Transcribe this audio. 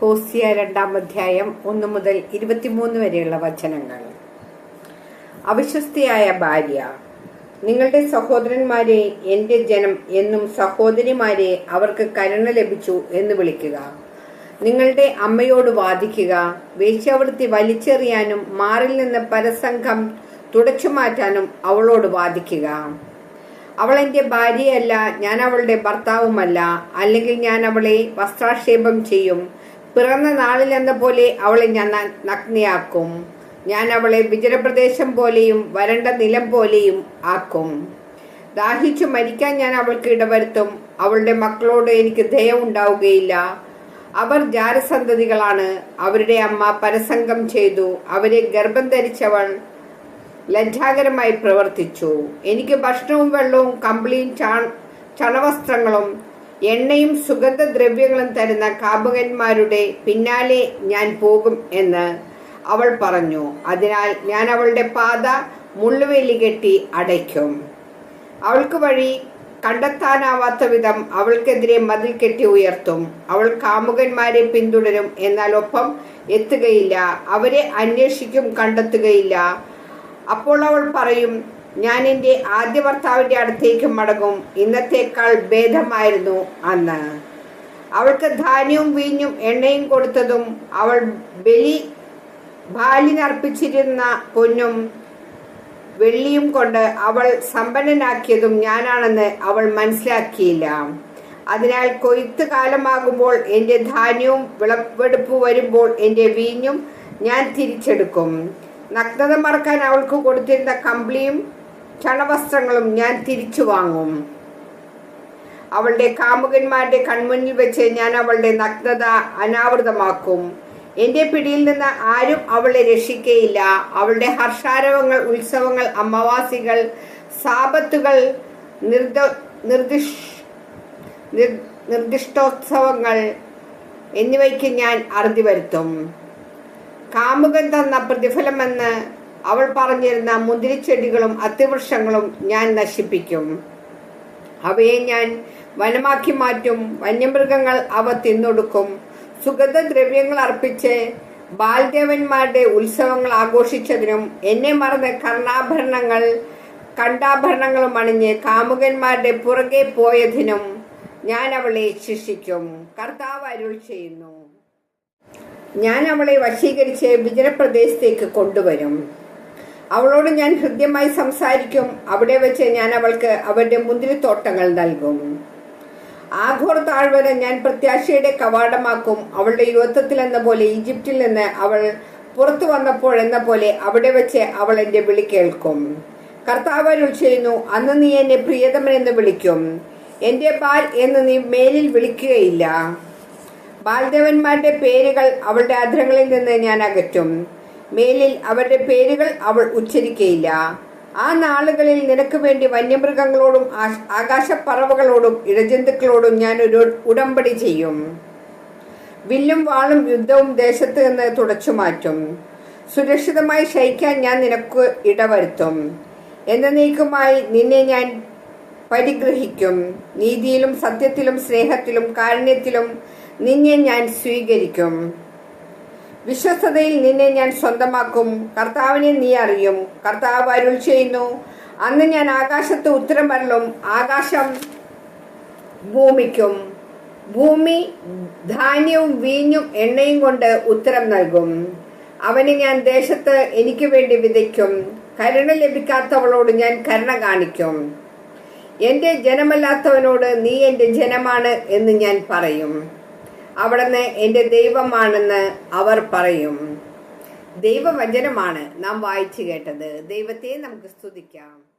ഹോസിയ രണ്ടാം അധ്യായം ഒന്ന് മുതൽ ഇരുപത്തിമൂന്ന് വരെയുള്ള വചനങ്ങൾ. അവിശ്വസ്തയായ ഭാര്യ നിങ്ങളുടെ സഹോദരന്മാരെ എന്റെ ജനം എന്നും സഹോദരിമാരെ അവർക്ക് കരുണ ലഭിച്ചു എന്ന് വിളിക്കുക. നിങ്ങളുടെ അമ്മയോട് വാദിക്കുക. വേശ്യാവൃത്തി വലിച്ചെറിയാനും മാറിൽ നിന്ന് പരസംഘം തുടച്ചു മാറ്റാനും അവളോട് വാദിക്കുക. അവൾ എന്റെ ഭാര്യയല്ല ഞാൻ അവളുടെ ഭർത്താവുമല്ല. അല്ലെങ്കിൽ ഞാൻ അവളെ വസ്ത്രാക്ഷേപം ചെയ്യും. പിറന്ന നാളിൽ എന്ന പോലെ അവളെ ഞാൻ നഗ്നിയാക്കും. ഞാൻ അവളെ വിജനപ്രദേശം പോലെയും വരണ്ട നിലം പോലെയും ആക്കും. ദാഹിച്ചു മരിക്കാൻ ഞാൻ അവൾക്ക് ഇടവരുത്തും. അവളുടെ മക്കളോട് എനിക്ക് ദയ ഉണ്ടാവുകയില്ല. അവർ ജാരസന്തതികളാണ്. അവരുടെ അമ്മ പരസംഗം ചെയ്തു. അവരെ ഗർഭം ധരിച്ചവൾ ലജ്ജാകരമായി പ്രവർത്തിച്ചു. എനിക്ക് ഭക്ഷണവും വെള്ളവും കമ്പിളിയും ചണവസ്ത്രങ്ങളും എണ്ണയും സുഗന്ധദ്രവ്യങ്ങളും തരുന്ന കാമുകന്മാരുടെ പിന്നാലെ ഞാൻ പോകും എന്ന് അവൾ പറഞ്ഞു. അതിനാൽ ഞാൻ അവളുടെ പാത മുള്ളുവേലി കെട്ടി അടയ്ക്കും. അവൾക്ക് വഴി കണ്ടെത്താനാവാത്ത വിധം അവൾക്കെതിരെ മതിൽ കെട്ടി ഉയർത്തും. അവൾ കാമുകന്മാരെ പിന്തുടരും എന്നാൽ ഒപ്പം എത്തുകയില്ല. അവരെ അന്വേഷിക്കും കണ്ടെത്തുകയില്ല. അപ്പോൾ അവൾ പറയും ഞാൻ എന്റെ ആദ്യ ഭർത്താവിന്റെ അടുത്തേക്ക് മടങ്ങും. ഇന്നത്തേക്കാൾ ഭേദമായിരുന്നു അന്ന്. അവൾക്ക് ധാന്യവും വീഞ്ഞും എണ്ണയും കൊടുത്തതും അവൾ ബലി ബാലിനർപ്പിച്ചിരുന്ന പൊന്നും വെള്ളിയും കൊണ്ട് അവൾ സമ്പന്നനാക്കിയതും ഞാനാണെന്ന് അവൾ മനസ്സിലാക്കിയില്ല. അതിനാൽ കൊയ്ത്ത് കാലമാകുമ്പോൾ എന്റെ ധാന്യവും വിളവെടുപ്പ് വരുമ്പോൾ എന്റെ വീഞ്ഞും ഞാൻ തിരിച്ചെടുക്കും. നഗ്നത മറക്കാൻ അവൾക്ക് കൊടുത്തിരുന്ന കമ്പിളിയും ചണവസ്ത്രങ്ങളും ഞാൻ തിരിച്ചു വാങ്ങും. അവളുടെ കാമുകന്മാരുടെ കൺമുന്നിൽ വെച്ച് ഞാൻ അവളുടെ നഗ്നത അനാവൃതമാക്കും. എന്റെ പിടിയിൽ നിന്ന് ആരും അവളെ രക്ഷിക്കയില്ല. അവളുടെ ഹർഷാരവങ്ങൾ ഉത്സവങ്ങൾ അമാവാസികൾ സാപത്തുകൾ നിർദ നിർദിഷ് നിർ- നിർദ്ദിഷ്ടോത്സവങ്ങൾ എന്നിവയ്ക്ക് ഞാൻ അറുതി വരുത്തും കാമുകൻ തന്ന പ്രതിഫലമെന്ന് അവൾ പറഞ്ഞിരുന്ന മുന്തിരിച്ചെടികളും അത്തിവൃക്ഷങ്ങളും ഞാൻ നശിപ്പിക്കും. അവയെ ഞാൻ വനമാക്കി മാറ്റും വന്യമൃഗങ്ങൾ അവ തിന്നൊടുക്കും. സുഗന്ധദ്രവ്യങ്ങൾ അർപ്പിച്ച് ബാൽദേവന്മാരുടെ ഉത്സവങ്ങൾ ആഘോഷിച്ചതിനും എന്നെ മറന്ന് കർണാഭരണങ്ങൾ കണ്ടാഭരണങ്ങളും അണിഞ്ഞ് കാമുകന്മാരുടെ പുറകെ പോയതിനും ഞാൻ അവളെ ശിക്ഷിക്കും. കർത്താവ് അരുൾ ചെയ്യുന്നു. ഞാൻ അവളെ വശീകരിച്ച് വിജനപ്രദേശത്തേക്ക് കൊണ്ടുവരും. അവളോട് ഞാൻ ഹൃദ്യമായി സംസാരിക്കും. അവിടെ വെച്ച് ഞാൻ അവൾക്ക് അവരുടെ മുന്തിരിത്തോട്ടങ്ങൾ നൽകും. ആഘോർ താഴ്വര ഞാൻ പ്രത്യാശയുടെ കവാടമാക്കും. അവളുടെ യുവത്വത്തിൽ എന്ന പോലെ ഈജിപ്തിൽ നിന്ന് അവൾ പുറത്തു വന്നപ്പോൾ എന്ന പോലെ അവിടെ വെച്ച് അവൾ എന്റെ വിളി കേൾക്കും. കർത്താവ് ചെയ്യുന്നു അന്ന് നീ എന്നെ പ്രിയതമൻ എന്ന് വിളിക്കും. എന്റെ ബാൽ എന്ന് നീ മേലിൽ വിളിക്കുകയില്ല. ബാൽദേവന്മാരുടെ പേരുകൾ അവളുടെ അധരങ്ങളിൽ നിന്ന് ഞാൻ അകറ്റും. മേലിൽ അവരുടെ പേരുകൾ അവൾ ഉച്ചരിക്കയില്ല. ആ നാളുകളിൽ നിനക്ക് വേണ്ടി വന്യമൃഗങ്ങളോടും ആകാശപ്പറവകളോടും ഇഴജന്തുക്കളോടും ഞാൻ ഒരു ഉടമ്പടി ചെയ്യും. വില്ലും വാളും യുദ്ധവും ദേശത്ത് നിന്ന് തുടച്ചു മാറ്റും. സുരക്ഷിതമായി ശയിക്കാൻ ഞാൻ നിനക്ക് ഇടവരുത്തും. എന്ന എന്നേക്കുമായി നിന്നെ ഞാൻ പരിഗ്രഹിക്കും. നീതിയിലും സത്യത്തിലും സ്നേഹത്തിലും കാരുണ്യത്തിലും നിന്നെ ഞാൻ സ്വീകരിക്കും. വിശ്വസ്തതയിൽ നിന്നെ ഞാൻ സ്വന്തമാക്കും. കർത്താവിനെ നീ അറിയും. കർത്താവ് അരുൾ ചെയ്യുന്നു. അന്ന് ഞാൻ ആകാശത്ത് ഉത്തരം ഉത്തരമരലും ആകാശം ഭൂമിക്കും. ഭൂമി ധാന്യവും വീഞ്ഞും എണ്ണയും കൊണ്ട് ഉത്തരം നൽകും. അവന് ഞാൻ ദേശത്ത് എനിക്ക് വേണ്ടി വിതയ്ക്കും. കരുണ ലഭിക്കാത്തവളോട് ഞാൻ കരുണ കാണിക്കും. എന്റെ ജനമല്ലാത്തവനോട് നീ എന്റെ ജനമാണ് എന്ന് ഞാൻ പറയും. അവിടുന്ന് എന്റെ ദൈവമാണെന്ന് അവർ പറയും. ദൈവവചനമാണ് നാം വായിച്ചു കേട്ടത്. ദൈവത്തെ നമുക്ക് സ്തുതിക്കാം.